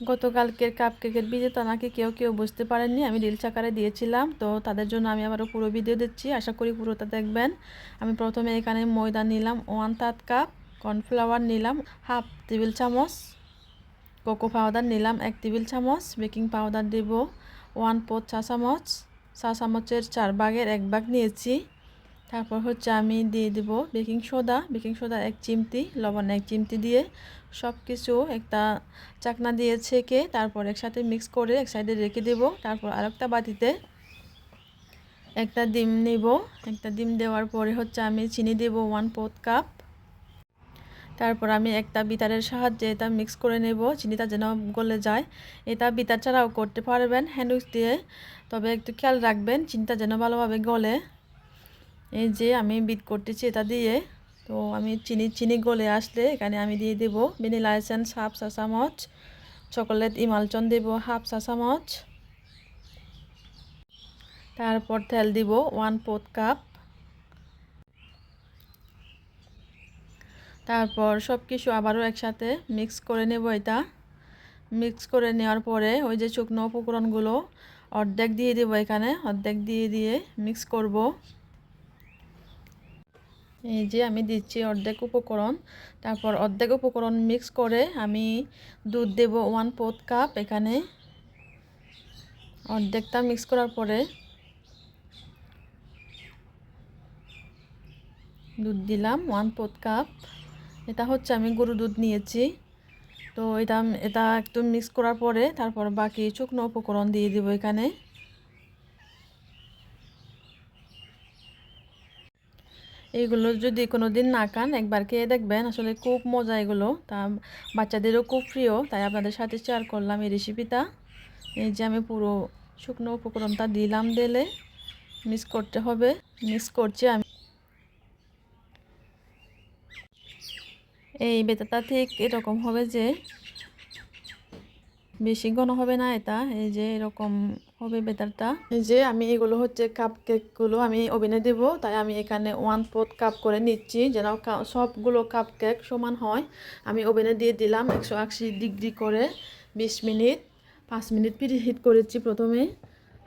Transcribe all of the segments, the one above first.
গতকালকের কাপ কেকের বিজেতা নাকি কেউ কেউ বুঝতে পারেননি, আমি রিলস আকারে দিয়েছিলাম, তো তাদের জন্য আমি আবারও পুরো ভিডিও দিচ্ছি। আশা করি পুরোটা দেখবেন। আমি প্রথমে এখানে ময়দা নিলাম, ওয়ান থার্ড কাপ কর্নফ্লাওয়ার নিলাম, হাফ টেবিল চামচ কোকো পাউডার নিলাম, এক টেবিল চামচ বেকিং পাউডার দেব, ওয়ান পোর চা চামচ, চা চামচের চার ভাগের এক ভাগ নিয়েছি। তারপর হচ্ছে আমি দিয়ে দেব বেকিং সোডা। বেকিং সোডা এক চিমটি, লবণ এক চিমটি দিয়ে সব কিছু একটা চাকনা দিয়ে ছেঁকে তারপর একসাথে মিক্স করে এক সাইডে রেখে দেব। তারপর আরেকটা বাটিতে একটা ডিম নেব। একটা ডিম দেওয়ার পরে হচ্ছে আমি চিনি দেব ওয়ান পোথ কাপ। তারপর আমি একটা বিতারের সাহায্যে এটা মিক্স করে নেব, চিনিটা যেন গলে যায়। এটা বিতার ছাড়াও করতে পারবেন হ্যান্ডউইচ দিয়ে। তবে একটু খেয়াল রাখবেন, চিনিটা যেন ভালোভাবে গলে। এই যে আমি বিট করতেছি এটা দিয়ে, তো আমি চিনি চিনি গলে আসলে এখানে আমি দিয়ে দেবো ভ্যানিলা এসেন্স, হাফ চা চামচ, চকোলেট, ইমালচন দেব হাফ চা চামচ। তারপর তেল দিব ওয়ান পোথ কাপ। তারপর সব কিছু আবারও একসাথে মিক্স করে নেব এটা। মিক্স করে নেওয়ার পরে ওই যে শুকনো উপকরণগুলো অর্ধেক দিয়ে দেবো এখানে, অর্ধেক দিয়ে দিয়ে মিক্স করব। এই যে আমি দিচ্ছি অর্ধেক উপকরণ। তারপর অর্ধেক উপকরণ মিক্স করে আমি দুধ দেব ওয়ান পোথ কাপ এখানে। অর্ধেকটা মিক্স করার পরে দুধ দিলাম ওয়ান পোথ কাপ এটা হচ্ছে আমি গরু দুধ নিয়েছি। তো এটা এটা একটু মিক্স করার পরে তারপর বাকি শুকনো উপকরণ দিয়ে দিব এখানে। এইগুলো যদি কোনো দিন না খান, একবার খেয়ে দেখবেন আসলে খুব মজা এগুলো। তা বাচ্চাদেরও খুব প্রিয়, তাই আপনাদের সাথে শেয়ার করলাম এই রেসিপিটা এই যে আমি পুরো শুকনো উপকরণটা দিলাম দিলে মিক্স করতে হবে মিক্স করছি আমি। এই বেতাটা ঠিক এরকম হবে যে বেশি ঘন হবে না এটা, এই যে এরকম হবে বেটারটা। এই যে আমি এগুলো হচ্ছে কাপ কেকগুলো আমি ওভেনে দেব, তাই আমি এখানে ওয়ান ফোর্থ কাপ করে নিচ্ছি, যেন সবগুলো কাপ কেক সমান হয়। আমি ওভেনে দিয়ে দিলাম একশো আশি ডিগ্রি করে বিশ মিনিট, পাঁচ মিনিট পিরি হিট করেছি প্রথমে।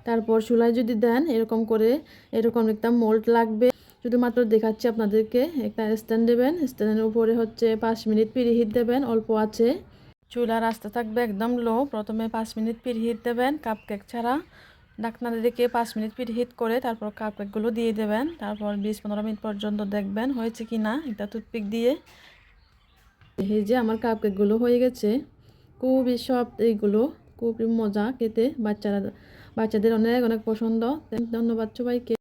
তারপর চুলায় যদি দেন, এরকম করে এরকম একটা মোল্ড লাগবে। শুধুমাত্র দেখাচ্ছি আপনাদেরকে, একটা স্ট্যান্ড দেবেন স্ট্যান্ডের উপরে হচ্ছে পাঁচ মিনিট পিরি হিট দেবেন, অল্প আছে। চুলার রাস্তা থাকবে একদম লো। প্রথমে পাঁচ মিনিট হিট দেবেন কাপ কেক ছাড়া। ডাকনা রেখে পাঁচ মিনিট হিট করে তারপর কাপ কেকগুলো দিয়ে দেবেন। তারপর বিশ পনেরো মিনিট পর্যন্ত দেখবেন হয়েছে কি না এটা টুথপিক দিয়ে। এই যে আমার কাপ কেকগুলো হয়ে গেছে। খুবই সব এইগুলো। খুবই মজা খেতে। বাচ্চারা বাচ্চাদের অনেক অনেক পছন্দ। ধন্যবাদ সবাইকে।